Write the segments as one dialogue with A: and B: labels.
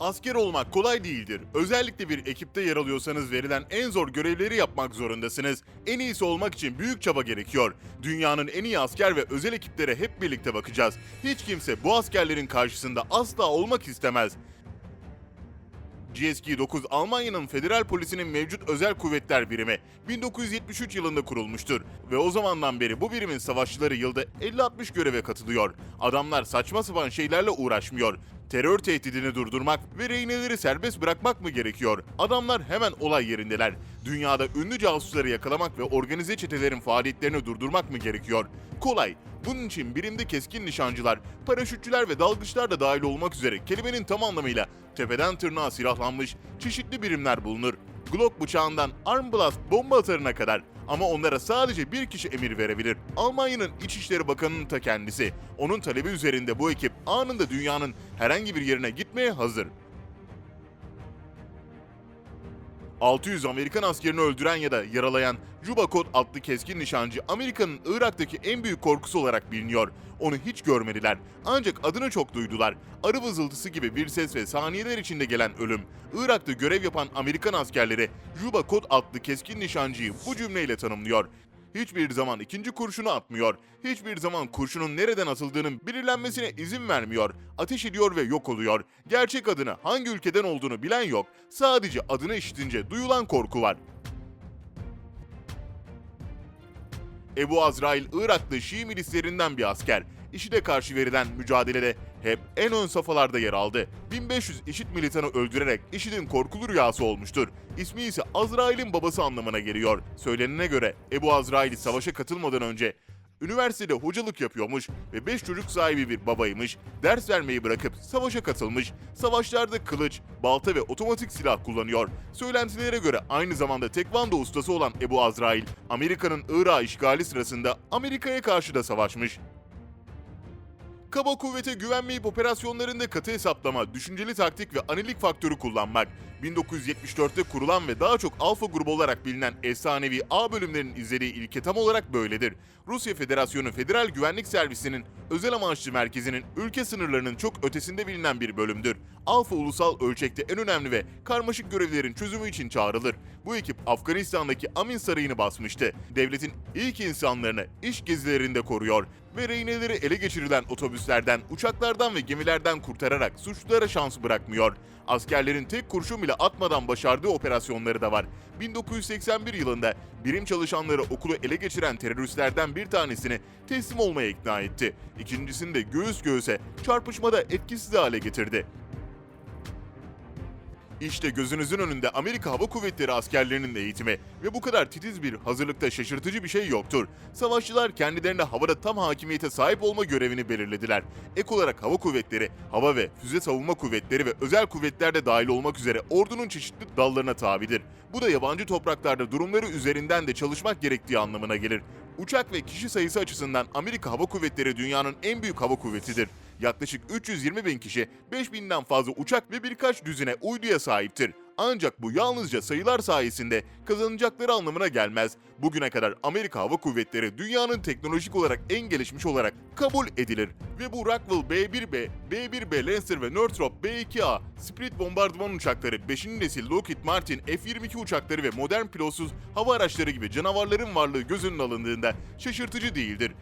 A: Asker olmak kolay değildir. Özellikle bir ekipte yer alıyorsanız verilen en zor görevleri yapmak zorundasınız. En iyisi olmak için büyük çaba gerekiyor. Dünyanın en iyi asker ve özel ekiplere hep birlikte bakacağız. Hiç kimse bu askerlerin karşısında asla olmak istemez. GSG-9 Almanya'nın federal polisinin mevcut özel kuvvetler birimi 1973 yılında kurulmuştur ve o zamandan beri bu birimin savaşçıları yılda 50-60 göreve katılıyor. Adamlar saçma sapan şeylerle uğraşmıyor. Terör tehdidini durdurmak ve rehineleri serbest bırakmak mı gerekiyor? Adamlar hemen olay yerindeler. Dünyada ünlü casusları yakalamak ve organize çetelerin faaliyetlerini durdurmak mı gerekiyor? Kolay. Bunun için birimde keskin nişancılar, paraşütçüler ve dalgıçlar da dahil olmak üzere kelimenin tam anlamıyla tepeden tırnağa silahlanmış çeşitli birimler bulunur. Glock bıçağından Arm Blast bomba atarına kadar ama onlara sadece bir kişi emir verebilir. Almanya'nın İçişleri Bakanı'nın ta kendisi. Onun talebi üzerinde bu ekip anında dünyanın herhangi bir yerine gitmeye hazır. 600 Amerikan askerini öldüren ya da yaralayan Juba Code adlı keskin nişancı Amerika'nın Irak'taki en büyük korkusu olarak biliniyor. Onu hiç görmediler. Ancak adını çok duydular. Arı vızıltısı gibi bir ses ve saniyeler içinde gelen ölüm. Irak'ta görev yapan Amerikan askerleri Juba Code adlı keskin nişancıyı bu cümleyle tanımlıyor. Hiçbir zaman ikinci kurşunu atmıyor. Hiçbir zaman kurşunun nereden atıldığının belirlenmesine izin vermiyor. Ateş ediyor ve yok oluyor. Gerçek adını hangi ülkeden olduğunu bilen yok. Sadece adını işitince duyulan korku var. Ebu Azrail Iraklı Şii milislerinden bir asker. IŞİD'e karşı verilen mücadelede hep en ön safhalarda yer aldı. 1500 IŞİD militanı öldürerek IŞİD'in korkulu rüyası olmuştur. İsmi ise Azrail'in babası anlamına geliyor. Söylenene göre Ebu Azrail savaşa katılmadan önce Üniversitede hocalık yapıyormuş ve 5 çocuk sahibi bir babaymış. Ders vermeyi bırakıp savaşa katılmış. Savaşlarda kılıç, balta ve otomatik silah kullanıyor. Söylentilere göre aynı zamanda tekvando ustası olan Ebu Azrail, Amerika'nın Irak işgali sırasında Amerika'ya karşı da savaşmış. Kaba kuvvete güvenmeyip operasyonlarında katı hesaplama, düşünceli taktik ve analitik faktörü kullanmak. 1974'te kurulan ve daha çok alfa grubu olarak bilinen efsanevi A bölümlerinin izlediği ilke tam olarak böyledir. Rusya Federasyonu Federal Güvenlik Servisi'nin özel amaçlı merkezinin ülke sınırlarının çok ötesinde bilinen bir bölümdür. Alfa ulusal ölçekte en önemli ve karmaşık görevlerin çözümü için çağrılır. Bu ekip Afganistan'daki Amin Sarayı'nı basmıştı. Devletin ilk insanlarını iş gezilerinde koruyor ve rehineleri ele geçirilen otobüslerden, uçaklardan ve gemilerden kurtararak suçlulara şans bırakmıyor. Askerlerin tek kurşun bile atmadan başardığı operasyonları da var. 1981 yılında birim çalışanları okulu ele geçiren teröristlerden bir tanesini teslim olmaya ikna etti. İkincisini de göğüs göğüse çarpışmada etkisiz hale getirdi. İşte gözünüzün önünde Amerika Hava Kuvvetleri askerlerinin eğitimi ve bu kadar titiz bir hazırlıkta şaşırtıcı bir şey yoktur. Savaşçılar kendilerine havada tam hakimiyete sahip olma görevini belirlediler. Ek olarak hava kuvvetleri, hava ve füze savunma kuvvetleri ve özel kuvvetler de dahil olmak üzere ordunun çeşitli dallarına tabidir. Bu da yabancı topraklarda durumları üzerinden de çalışmak gerektiği anlamına gelir. Uçak ve kişi sayısı açısından Amerika Hava Kuvvetleri dünyanın en büyük hava kuvvetidir. Yaklaşık 320 bin kişi, 5000'den fazla uçak ve birkaç düzine uyduya sahiptir. Ancak bu yalnızca sayılar sayesinde kazanacakları anlamına gelmez. Bugüne kadar Amerika Hava Kuvvetleri dünyanın teknolojik olarak en gelişmiş olarak kabul edilir. Ve bu Rockwell B-1B, B-1B Lancer ve Northrop B-2A, Spirit bombardıman uçakları, 5. nesil Lockheed Martin F-22 uçakları ve modern pilotsuz hava araçları gibi canavarların varlığı göz önüne alındığında şaşırtıcı değildir.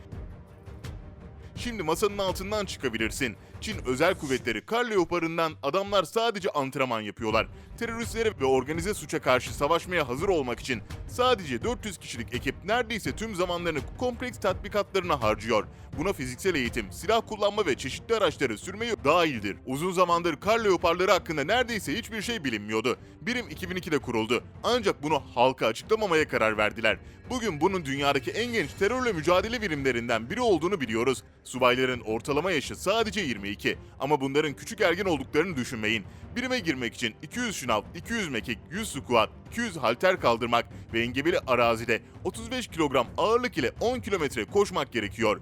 A: Şimdi masanın altından çıkabilirsin. Çin özel kuvvetleri kar leoparından adamlar sadece antrenman yapıyorlar. Teröristlere ve organize suça karşı savaşmaya hazır olmak için sadece 400 kişilik ekip neredeyse tüm zamanlarını kompleks tatbikatlarına harcıyor. Buna fiziksel eğitim, silah kullanma ve çeşitli araçları sürmeyi dahildir. Uzun zamandır kar leoparları hakkında neredeyse hiçbir şey bilinmiyordu. Birim 2002'de kuruldu. Ancak bunu halka açıklamamaya karar verdiler. Bugün bunun dünyadaki en genç terörle mücadele birimlerinden biri olduğunu biliyoruz. Subayların ortalama yaşı sadece 22 ama bunların küçük ergen olduklarını düşünmeyin. Birime girmek için 200 şınav, 200 mekik, 100 squat, 200 halter kaldırmak ve engebeli arazide 35 kilogram ağırlık ile 10 kilometre koşmak gerekiyor.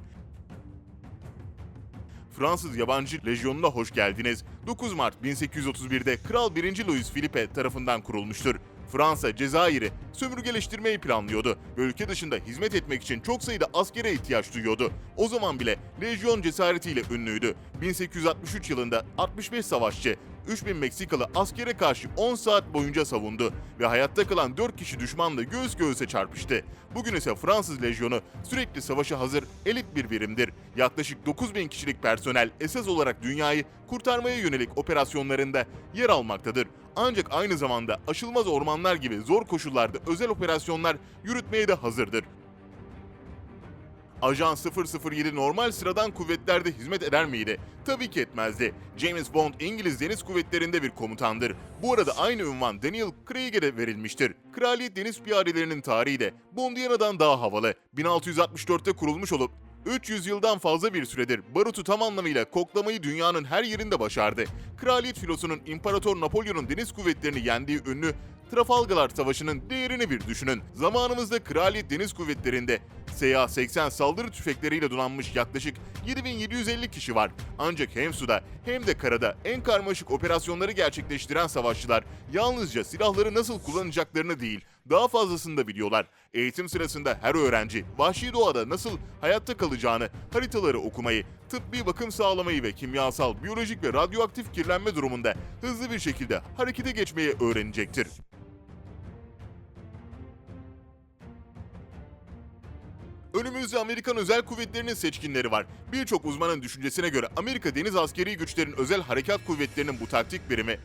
A: Fransız Yabancı Lejyonu'na hoş geldiniz. 9 Mart 1831'de Kral 1. Louis Philippe tarafından kurulmuştur. Fransa, Cezayir'i sömürgeleştirmeyi planlıyordu ve ülke dışında hizmet etmek için çok sayıda askere ihtiyaç duyuyordu. O zaman bile lejyon cesaretiyle ünlüydü. 1863 yılında 65 savaşçı, 3000 Meksikalı askere karşı 10 saat boyunca savundu ve hayatta kalan 4 kişi düşmanla göğüs göğüse çarpıştı. Bugün ise Fransız lejyonu sürekli savaşa hazır elit bir birimdir. Yaklaşık 9000 kişilik personel esas olarak dünyayı kurtarmaya yönelik operasyonlarında yer almaktadır. Ancak aynı zamanda aşılmaz ormanlar gibi zor koşullarda özel operasyonlar yürütmeye de hazırdır. Ajan 007 normal sıradan kuvvetlerde hizmet eder miydi? Tabii ki etmezdi. James Bond İngiliz Deniz Kuvvetleri'nde bir komutandır. Bu arada aynı ünvan Daniel Craig'e de verilmiştir. Kraliyet Deniz Piyadelerinin tarihi de Bondiana'dan daha havalı. 1664'te kurulmuş olup 300 yıldan fazla bir süredir barutu tam anlamıyla koklamayı dünyanın her yerinde başardı. Kraliyet filosunun İmparator Napolyon'un deniz kuvvetlerini yendiği ünlü Trafalgar Savaşı'nın değerini bir düşünün. Zamanımızda Kraliyet Deniz Kuvvetleri'nde SA-80 saldırı tüfekleriyle donanmış yaklaşık 7750 kişi var. Ancak hem suda hem de karada en karmaşık operasyonları gerçekleştiren savaşçılar yalnızca silahları nasıl kullanacaklarını değil, daha fazlasını da biliyorlar. Eğitim sırasında her öğrenci vahşi doğada nasıl hayatta kalacağını, haritaları okumayı, tıbbi bakım sağlamayı ve kimyasal, biyolojik ve radyoaktif kirlenme durumunda hızlı bir şekilde harekete geçmeyi öğrenecektir. Önümüzde Amerikan Özel Kuvvetleri'nin seçkinleri var. Birçok uzmanın düşüncesine göre Amerika Deniz Askeri Güçlerin Özel Harekat Kuvvetleri'nin bu taktik birimi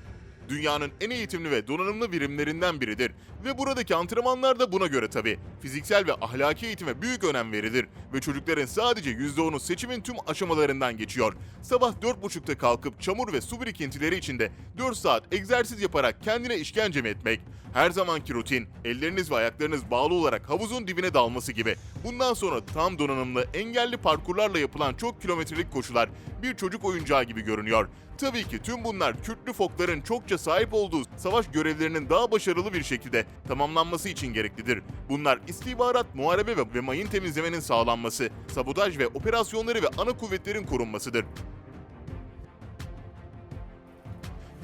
A: dünyanın en eğitimli ve donanımlı birimlerinden biridir. Ve buradaki antrenmanlar da buna göre tabi. Fiziksel ve ahlaki eğitime büyük önem verilir ve çocukların sadece %10'u seçimin tüm aşamalarından geçiyor. Sabah 4.30'da kalkıp çamur ve su birikintileri içinde 4 saat egzersiz yaparak kendine işkence mi etmek? Her zamanki rutin, elleriniz ve ayaklarınız bağlı olarak havuzun dibine dalması gibi. Bundan sonra tam donanımlı, engelli parkurlarla yapılan çok kilometrelik koşular bir çocuk oyuncağı gibi görünüyor. Tabii ki tüm bunlar Kürtlü fokların çokça sahip olduğu savaş görevlerinin daha başarılı bir şekilde tamamlanması için gereklidir. Bunlar istihbarat, muharebe ve, mayın temizlemenin sağlanması, sabotaj ve operasyonları ve ana kuvvetlerin korunmasıdır.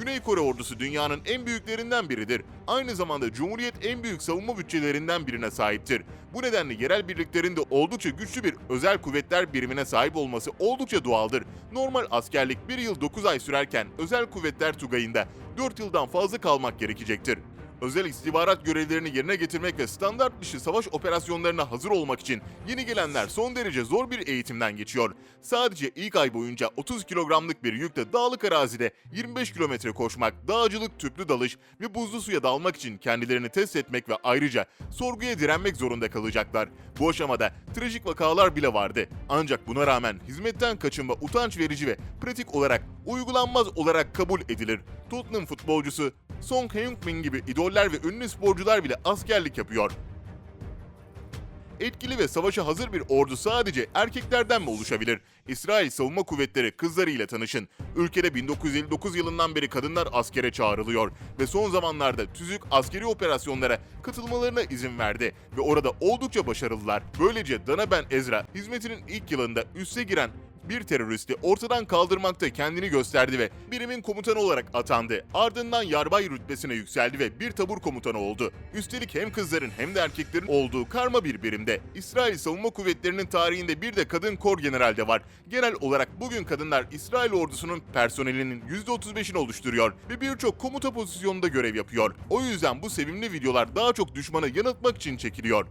A: Güney Kore ordusu dünyanın en büyüklerinden biridir. Aynı zamanda Cumhuriyet en büyük savunma bütçelerinden birine sahiptir. Bu nedenle yerel birliklerinde oldukça güçlü bir özel kuvvetler birimine sahip olması oldukça doğaldır. Normal askerlik 1 yıl 9 ay sürerken özel kuvvetler tugayında 4 yıldan fazla kalmak gerekecektir. Özel istihbarat görevlerini yerine getirmek ve standart dışı savaş operasyonlarına hazır olmak için yeni gelenler son derece zor bir eğitimden geçiyor. Sadece ilk ay boyunca 30 kilogramlık bir yükle dağlık arazide 25 kilometre koşmak, dağcılık, tüplü dalış ve buzlu suya dalmak için kendilerini test etmek ve ayrıca sorguya direnmek zorunda kalacaklar. Bu aşamada trajik vakalar bile vardı. Ancak buna rağmen hizmetten kaçınma utanç verici ve pratik olarak uygulanmaz olarak kabul edilir. Tottenham futbolcusu Song Heung-min gibi idoller ve ünlü sporcular bile askerlik yapıyor. Etkili ve savaşa hazır bir ordu sadece erkeklerden mi oluşabilir? İsrail Savunma Kuvvetleri kızlarıyla tanışın. Ülkede 1959 yılından beri kadınlar askere çağrılıyor ve son zamanlarda tüzük askeri operasyonlara katılmalarına izin verdi ve orada oldukça başarılılar. Böylece Dana Ben Ezra hizmetinin ilk yılında üsse giren bir teröristi ortadan kaldırmakta kendini gösterdi ve birimin komutanı olarak atandı. Ardından yarbay rütbesine yükseldi ve bir tabur komutanı oldu. Üstelik hem kızların hem de erkeklerin olduğu karma bir birimde. İsrail Savunma Kuvvetleri'nin tarihinde bir de kadın kor general de var. Genel olarak bugün kadınlar İsrail ordusunun personelinin %35'ini oluşturuyor ve birçok komuta pozisyonunda görev yapıyor. O yüzden bu sevimli videolar daha çok düşmanı yanıltmak için çekiliyor.